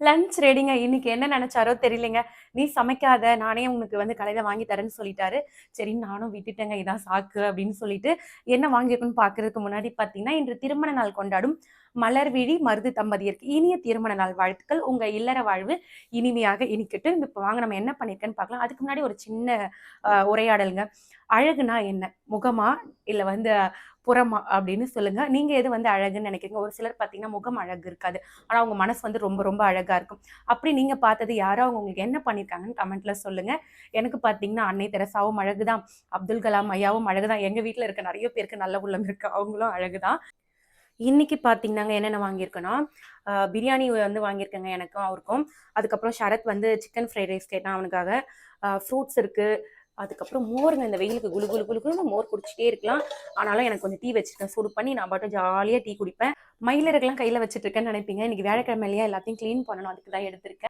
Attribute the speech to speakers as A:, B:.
A: Lunch ரெடிங்க இன்னைக்கு என்ன நினைச்சாரோ தெரியலங்க. நீ சமைக்காத நானே உனக்கு வந்து கடையில் வாங்கி தரேன்னு சொல்லிட்டாரு. சரி நானும் விட்டுட்டேங்க இதான் சாக்கு அப்படின்னு சொல்லிட்டு என்ன வாங்கியிருக்குன்னு பார்க்கறதுக்கு முன்னாடி பார்த்தீங்கன்னா இன்று திருமண நாள் கொண்டாடும் மலர்விழி மருது தம்பதியருக்கு இனிய திருமண நாள் வாழ்த்துக்கள். உங்க இல்லற வாழ்வு இனிமையாக இனிக்கட்டு. இப்போ வாங்க நம்ம என்ன பண்ணியிருக்கேன்னு பார்க்கலாம் அதுக்கு முன்னாடி ஒரு சின்ன உரையாடலுங்க. அழகுனா என்ன? முகமா? இல்லை வந்து புறம் அப்படின்னு சொல்லுங்க. நீங்க எது வந்து அழகுன்னு நினைக்கிறீங்க? ஒரு சிலர் பார்த்தீங்கன்னா முகம் அழகு இருக்காது. ஆனா அவங்க மனசு வந்து ரொம்ப ரொம்ப அழகா இருக்கும். அப்படி நீங்க பார்த்தது யாரோ அவங்க உங்களுக்கு என்ன பண்ணியிருக்காங்கன்னு கமெண்ட்ல சொல்லுங்க. எனக்கு பார்த்தீங்கன்னா அன்னை தெரசாவும் அழகுதான். அப்துல் கலாம் ஐயாவும் அழகுதான். எங்க வீட்டில் இருக்க நிறைய பேருக்கு நல்ல உள்ளம் இருக்கு. அவங்களும் அழகுதான். இன்னைக்கு பார்த்தீங்கன்னாங்க என்னென்ன வாங்கியிருக்கேன்னா பிரியாணி வந்து வாங்கியிருக்கேங்க எனக்கும் அவருக்கும். அதுக்கப்புறம் சரத் வந்து சிக்கன் ஃப்ரைட் ரைஸ் கேட்டான் அவனுக்காக. ஃப்ரூட்ஸ் இருக்குது அதுக்கப்புறம் மோருங்க. இந்த வெயிலுக்கு குளு குளு குளு மோர் குடிச்சிட்டே இருக்கலாம். ஆனாலும் எனக்கு கொஞ்சம் டீ வச்சிருக்கேன் சூடு பண்ணி நான் பாட்டும் ஜாலியாக டீ குடிப்பேன். மயிலருக்கெல்லாம் கையில் வச்சுட்டு இருக்கேன்னு நினைப்பீங்க. இன்னைக்கு வியாழக்கிழமை இல்லையா? எல்லாத்தையும் க்ளீன் பண்ணணும். அதுக்கு தான் எடுத்திருக்கேன்.